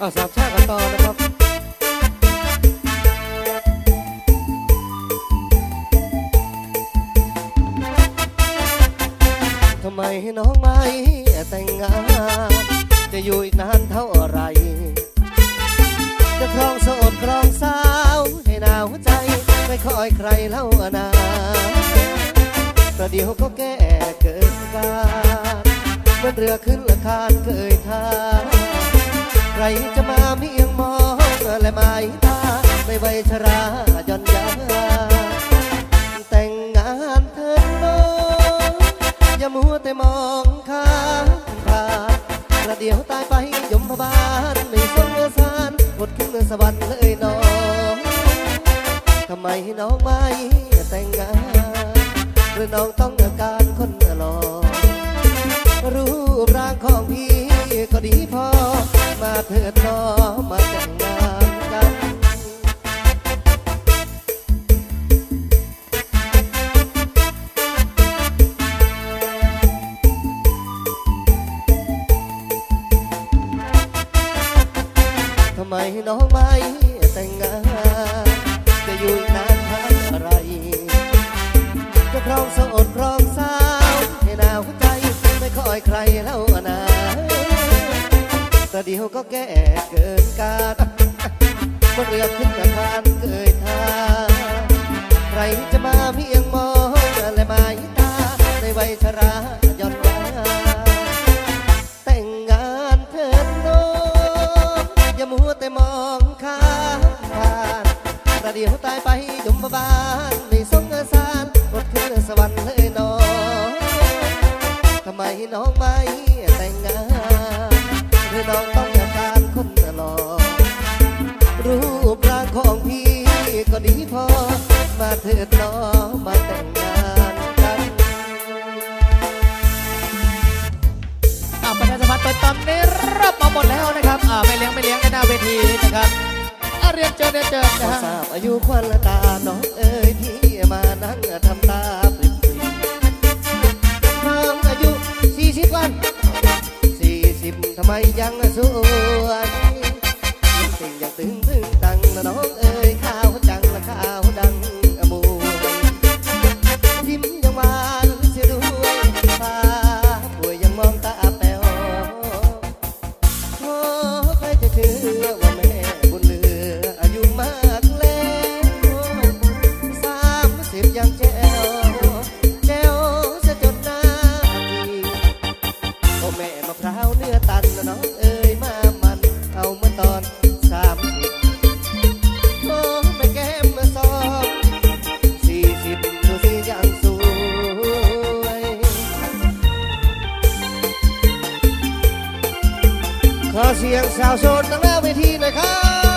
เอาสามชาติกันต่อนะครับทำไมน้องไม่แต่งงาน จะอยู่อีกนานเท่าไร จะครองโสดครองสาว ให้หนาวใจ ไม่คอยใครเล่านาประเดี๋ยวก็แก่เกินการเหมันเรือขึ้นละคานเคยท่าใค รจะมาเมียงมองและหมายตาไม่ไวชราย่อนยาแต่งงานเถิดน้องอย่ามัวแต่มองข้ามผ่านประเดียวตายไปยมพบาลไม่สงสารหมดขึ้นสวรรค์เลยน้องทำไมน้องไม่แต่งงานหรือน้องต้องการคนหล่อรูปร่างของพี่ก็ดี เธอน้องมาแต่งง เรียนเชิญเรียเชิญขนะอฮะทราบอายุควันละตาน้องเอ๋ยที่มานั่งทำตาปริบปริบน้องอายุสี่สิบวันสี่สิบทำไมยังส ขอเสียงสาวโสดตั้งหน้าเวทีหน่อยครับ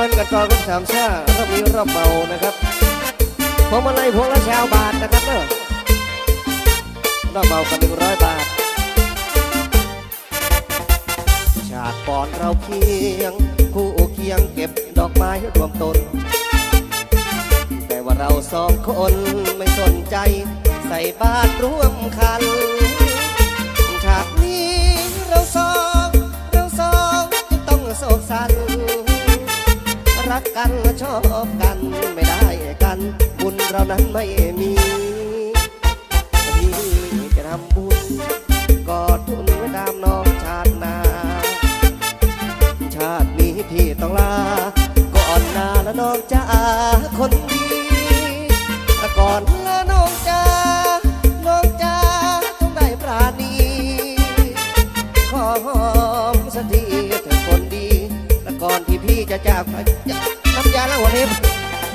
มันกันต่อกันสามชาติรอบนี้รอบเมานะครับพวงมาลัยพวงละชาวบาทนะครับเนอะรอบเมากันหนึ่งร้อยบาทชาติก่อนเราเคียง คู่เคียงเก็บดอกไม้รวมต้นแต่ว่าเราสองคนไม่สนใจ ใส่บาตรร่วมคัน ฉากนี้เราสอง เราสองจะต้องโศกสัน รักกันและชอบกันไม่ได้กัน บุญเรานั้นไม่มี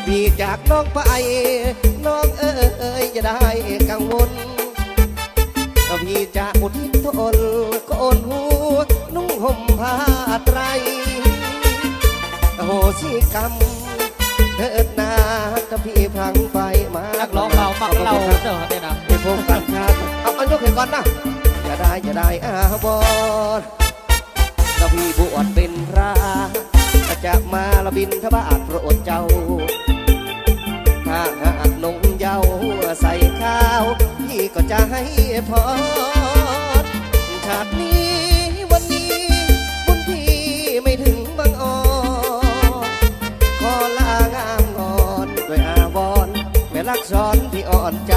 พี่จากน้องไป น้องเอ๋ยจะได้กังวลก็พี่จะอุทิศทนโกนหัวนุ่งห่มผ้าไตรอโหสิกรรมเถิดนาถ้าพี่พลังไปมานันักร้องเรามักเราเด้อเนี่ยนะไปพบกันครับเอาเอายกให้ก่อนนะอย่าได้อย่าได้อาบอนถ้าพี่บวชเป็นพระจะมาละบินทบาทพระอดเจ้าถ้า พรชาตินี้วันนี้บุญพี่ไม่ถึงบางออนขอลางามงอนด้วยอาวรณ์แม่รักซ้อนที่อ่อนใจ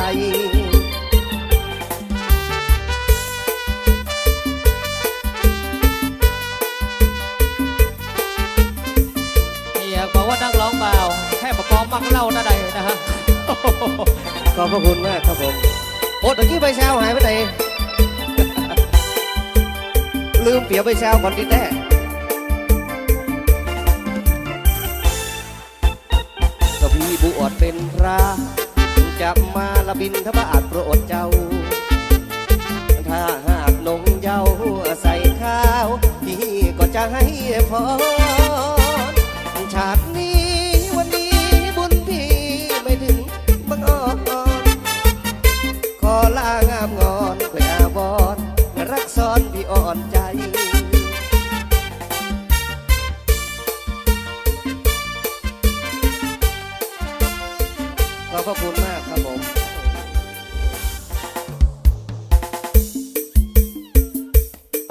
อยากบอกว่านักร้องเบาแค่ประกองมักเล่าหน้าใดนะฮะ ขอบพระคุณมากครับผม โอ้ตะกี้ใบแซวหายไปไหนลืมเปียใบแซวก่อนดีแน่ก็พี่บวชเป็นพระจะมาละบินทบาทโปรดเจ้า ถ้าหากนงเย้าใส่ข้าวพี่ก็จะให้พร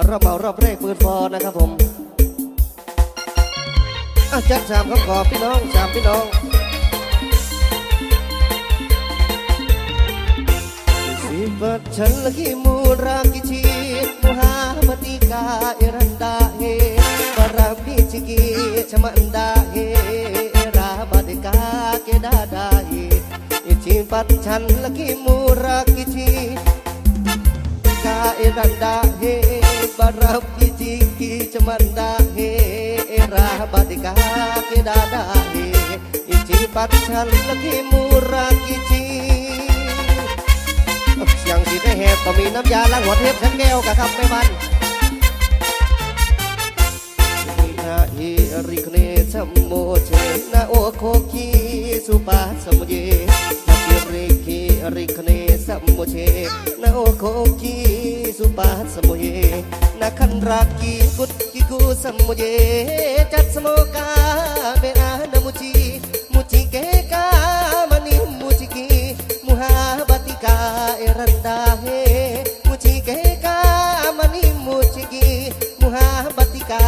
รอบเมารอบแรกปืนฟอนะครับผมอะจัดสามคำขอพี่น้องสามพี่น้องสิบัดฉันละขี้มูรากิชีมุฮามติกาเอรันดาเฮปาราพิชิกีชมันดาเฮราบาดิกาเกดาดาเฮอิชิปัดฉันละขี้มูรากิชีกาเอรันดาเฮ ปาราพิชิกีชมันดาเฮราบาดิกาเกดาดาเฮอิชิปัดฉันละขี้มูรากิชีเสียงสีได้แหบก็มีน้ำยาล้างหัวเทปชั้นแก้วกะครับแม่บ้านนาฮิริคเนสัมโมเชนาโอโคคีสุปาสมุเยนาคิริคิริคเนสัมโมเชนาโอโคคีสุปาสมุเย นาคันรากีกุตกิกุสัมโมเยจัดสโมกาเบนานามุจิมุจิเกกามานิมุจิกีมุฮาบติกาเอรันดาเฮมุจิเกกามานิมุจิกีมุฮาบติกา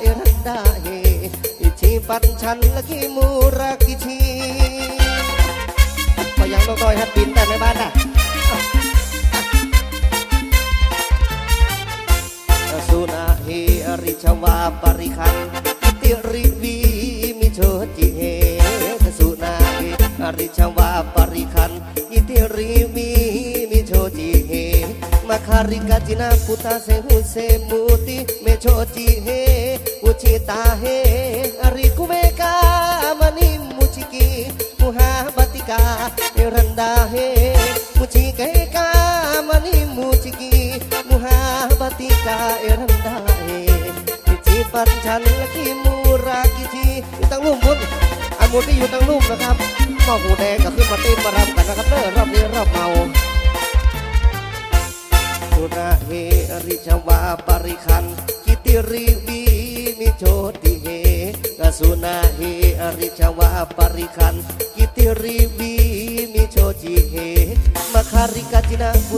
เอรันดาเฮอิชิปันชันละกิมูรากิชีพอยังน้องน้อยฮัดบินแต่ในบ้านน่ะ ปริคันติริวีมิโชจิเฮสุนาเฮอริชวาปริคันยิติริวีมิโชจิเฮมาคาริกาจินาพุตาเซหุเซมุติเมโชจิเฮอุชิตาเฮอริกุเมกามานิมุจิกีมุฮาบติกาเอรันดาเฮมุจิเกกามานิมุจิกีมุฮาบติกาเอรันดา ปั่นชันและกิมูรากิทีอยู่ตั้งลุ่มพุ่นอามุที่อยู่ตั้งลุ่มนะครับหม้อหูแดงก็ขึ้นมาเต้นมารำกันนะครับเด้อรอบนี้รอบเมาสุราเฮริชวาปริคันกิติริวีมิโชติเฮกสุนาเฮริชวาปริคันกิติริวี มิโชจิเฮมาคาริกาจินาพุ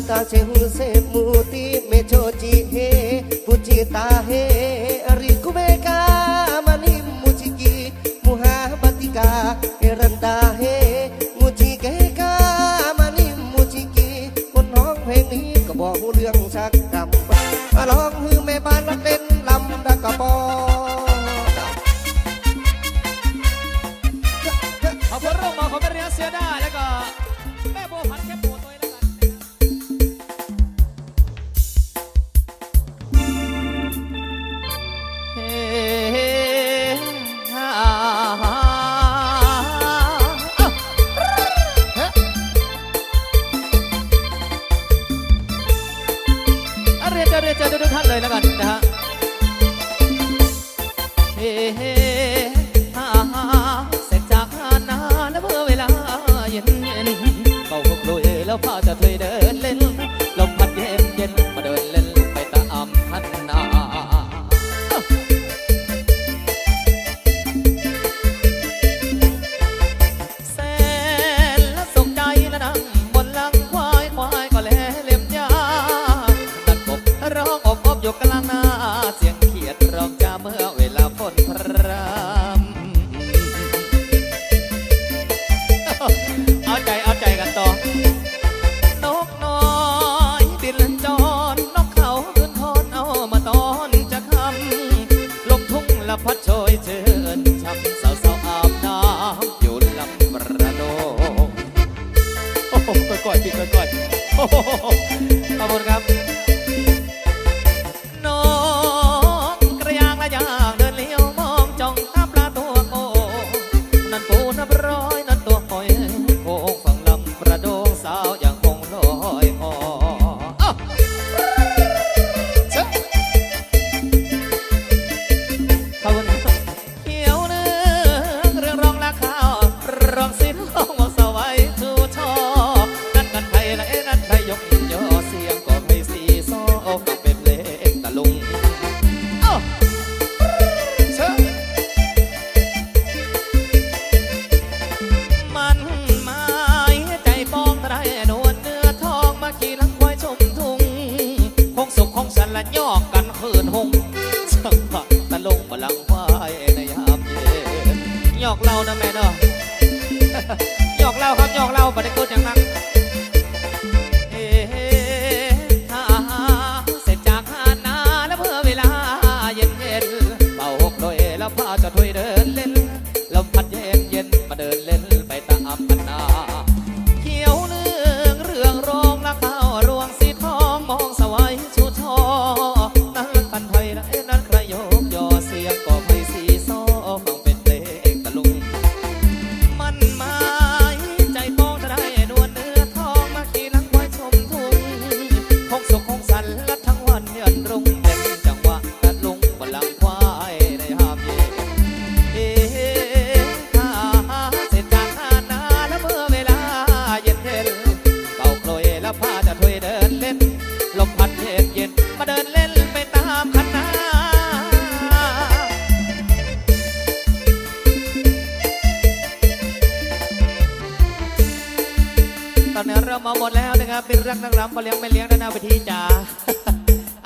เป็นรักนักรำมาเลี้ยงไม่เลี้ยงด้านหนาไปทีจ่า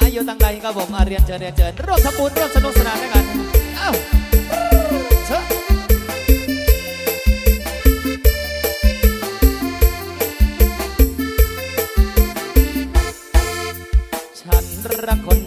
อายุตั้งไรครับผมอาเรียนเชิญเรียนเชิญร่วมสำบุญร่วมสนุกสนานด้วยกันเอ้าเชิรักคน